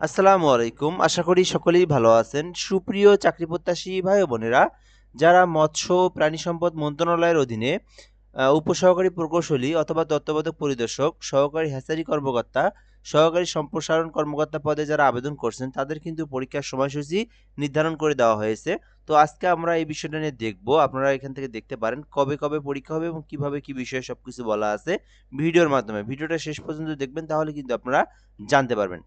আসসালামু আলাইকুম। আশা করি সকলেই ভালো আছেন। সুপ্রিয় চাকরি প্রত্যাশী ভাই বোনেরা, যারা মৎস্য প্রাণী সম্পদ মন্ত্রণালয়ের অধীনে উপসহকারী প্রকৌশলী অথবা তত্ত্বাবধায়ক পরিদর্শক, সহকারী হ্যাচারি কর্মকর্তা, সহকারী সম্প্রসারণ কর্মকর্তা পদে যারা আবেদন করছেন, তাদের কিন্তু পরীক্ষার সময়সূচি নির্ধারণ করে দেওয়া হয়েছে। তো আজকে আমরা এই বিষয়টা নিয়ে দেখব। আপনারা এখান থেকে দেখতে পারেন কবে কবে পরীক্ষা হবে এবং কীভাবে কি বিষয়ে সব কিছু বলা আছে ভিডিওর মাধ্যমে। ভিডিওটা শেষ পর্যন্ত দেখবেন, তাহলে কিন্তু আপনারা জানতে পারবেন।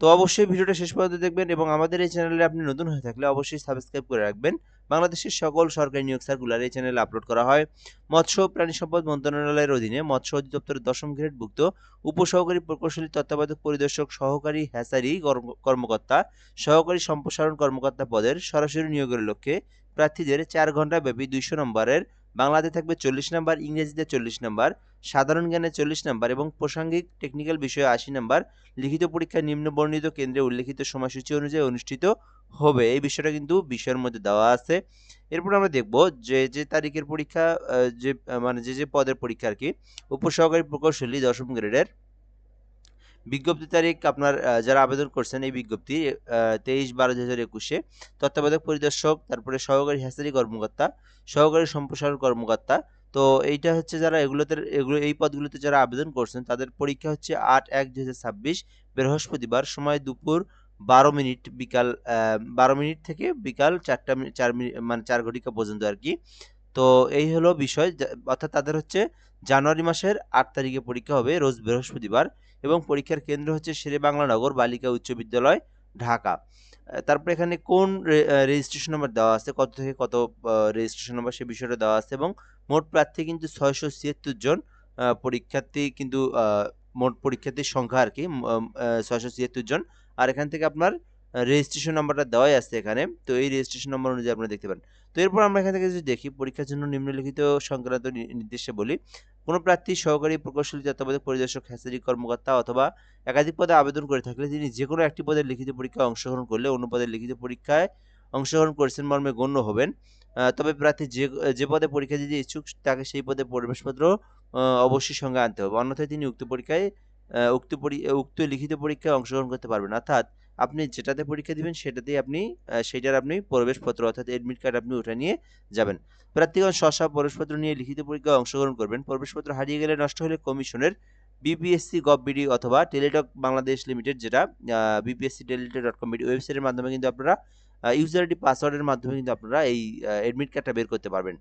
তো অবশ্যই ভিডিওটা শেষ পর্যন্ত দেখবেন এবং আমাদের এই চ্যানেলে আপনি নতুন হয়ে থাকলে অবশ্যই সাবস্ক্রাইব করে রাখবেন। বাংলাদেশের সকল সরকারি নিয়োগ সার্কুলার এই চ্যানেলে আপলোড করা হয়। মৎস্য প্রাণী সম্পদ মন্ত্রণালয়ের অধীনে মৎস্য অধিদপ্তরের দশম গ্রেডভুক্ত উপসহকারী প্রকৌশলী, তত্ত্বাবধায়ক, পরিদর্শক, সহকারী হ্যাসারি কর্ম- কর্মকর্তা, সহকারী সম্প্রসারণ কর্মকর্তা পদের সরাসরি নিয়োগের লক্ষ্যে প্রার্থীদের চার ঘণ্টা ব্যাপী দুইশো নম্বরের বাংলাতে থাকবে চল্লিশ নাম্বার, ইংরেজিতে চল্লিশ নাম্বার, সাধারণ জ্ঞানে চল্লিশ নাম্বার এবং প্রাসঙ্গিক টেকনিক্যাল বিষয়ে আশি নাম্বার। লিখিত পরীক্ষা নিম্নবর্ণিত কেন্দ্রে উল্লেখিত সময়সূচি অনুযায়ী অনুষ্ঠিত হবে। এই বিষয়টা কিন্তু বিষয়ের মধ্যে দেওয়া আছে। এরপর আমরা দেখব যে যে তারিখের পরীক্ষা যে মানে যে যে পদের পরীক্ষা আর কি। উপসহকারী প্রকৌশলী দশম গ্রেডের বিজ্ঞপ্তি তারিখ আপনার যারা আবেদন করছেন এই বিজ্ঞপ্তি তেইশ বারো দুই হাজার একুশে। তত্ত্বাবধায়ক পরিদর্শক, তারপরে সহকারী হ্যাচারি কর্মকর্তা, সহকারী সম্প্রসারণ কর্মকর্তা। তো এইটা হচ্ছে যারা এগুলোতে, এগুলো, এই পদগুলোতে যারা আবেদন করছেন, তাদের পরীক্ষা হচ্ছে আট এক দুই হাজার ছাব্বিশ, বৃহস্পতিবার সময় দুপুর বারো মিনিট বিকাল বারো মিনিট থেকে বিকাল চারটা, চার মিনিট মানে চার ঘটিকা পর্যন্ত আর কি। তো এই হলো বিষয় অর্থাৎ তাদের হচ্ছে জানুয়ারি মাসের আট তারিখে পরীক্ষা হবে রোজ বৃহস্পতিবার এবং পরীক্ষার কেন্দ্র হচ্ছে শেরে বাংলা নগর বালিকা উচ্চ বিদ্যালয়, ঢাকা। তারপর এখানে কোন রেজিস্ট্রেশন নম্বর দেওয়া আছে, কত থেকে কত রেজিস্ট্রেশন নম্বর সে বিষয়টা দেওয়া আছে এবং মোট প্রার্থী কিন্তু ছয়শো ছিয়াত্তর জন পরীক্ষার্থী কিন্তু মোট পরীক্ষার্থীর সংখ্যা আর কি ছয়শো ছিয়াত্তর জন। আর এখান থেকে আপনার রেজিস্ট্রেশন নাম্বারটা দেওয়াই আছে এখানে। তো এই রেজিস্ট্রেশন নম্বর অনুযায়ী আপনারা দেখতে পারেন। তো এরপর আমরা এখান থেকে যদি দেখি, পরীক্ষার জন্য নিম্নলিখিত সংক্রান্ত নির্দেশে বলি, কোনো প্রার্থী, সহকারী, প্রকৌশলী, তত্ত্বাবধায়ক, পরিদর্শক হ্যাচারি কর্মকর্তা অথবা একাধিক পদে আবেদন করে থাকলে তিনি যে কোনো একটি পদের লিখিত পরীক্ষায় অংশগ্রহণ করলে অন্য পদের লিখিত পরীক্ষায় অংশগ্রহণ করেছেন মর্মে গণ্য হবেন। তবে প্রার্থী যে যে পদে পরীক্ষা দিতে ইচ্ছুক, তাকে সেই পদে প্রবেশপত্র অবশ্যই সঙ্গে আনতে হবে। অন্যথায় তিনি উক্ত পরীক্ষায় উক্ত উক্ত লিখিত পরীক্ষায় অংশগ্রহণ করতে পারবেন। অর্থাৎ আপনি যেটাতে পরীক্ষা দিবেন সেটাতেই আপনি আহ, সেইটার আপনি প্রবেশপত্র অর্থাৎ এডমিট কার্ড আপনি উঠে নিয়ে যাবেন। প্রার্থীগণ স্ব প্রবেশপত্র নিয়ে লিখিত পরীক্ষায় অংশগ্রহণ করবেন। প্রবেশপত্র হারিয়ে গেলে নষ্ট হলে কমিশনের বিপিএসসি গভ বিডি অথবা টেলিটক বাংলাদেশ লিমিটেড যেটা BPSC Teletalk dot com BD ওয়েবসাইটের মাধ্যমে কিন্তু আপনারা ইউজার আইডি পাসওয়ার্ডের মাধ্যমে কিন্তু আপনারা এই এডমিট কার্ডটা বের করতে পারবেন।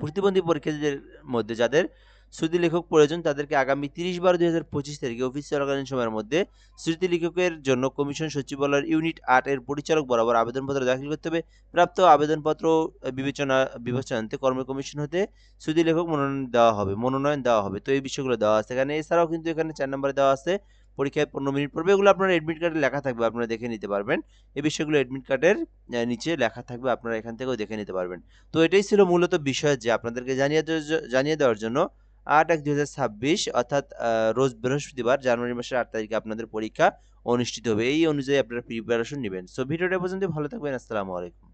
প্রতিবন্ধী পরীক্ষার্থীদের মধ্যে যাদের স্মৃতি লেখক প্রয়োজন তাদেরকে আগামী তিরিশ বারো দুই হাজার পঁচিশ তারিখে অফিস চলাকালীন সময়ের মধ্যে স্মৃতি লেখকের জন্য কমিশন সচিবালয়ের ইউনিট আট এর পরিচালক বরাবর আবেদনপত্র দাখিল করতে হবে। প্রাপ্ত আবেদনপত্র বিবেচনা বিবেচনাতে কর্ম কমিশন হতে স্মৃতি লেখক মনোনয়ন দেওয়া হবে, মনোনয়ন দেওয়া হবে। তো এই বিষয়গুলো দেওয়া আছে এখানে। এছাড়াও কিন্তু এখানে চার নম্বরে দেওয়া আছে, পরীক্ষায় পনেরো মিনিট পড়বে। এগুলো আপনার এডমিট কার্ডে লেখা থাকবে, আপনারা দেখে নিতে পারবেন। এই বিষয়গুলো এডমিট কার্ডের নিচে লেখা থাকবে, আপনারা এখান থেকেও দেখে নিতে পারবেন। তো এটাই ছিল মূলত বিষয় যে আপনাদেরকে জানিয়ে জানিয়ে দেওয়ার জন্য আট এক ছাব্বিশ, অর্থাৎ রোজ বৃহস্পতিবার, জানুয়ারি মাসের আট তারিখে আপনাদের পরীক্ষা অনুষ্ঠিত হবে। এই অনুযায়ী আপনারা প্রিপারেশন নেবেন। সো ভিডিওটা পর্যন্ত ভালো থাকবেন। আসসালামু আলাইকুম।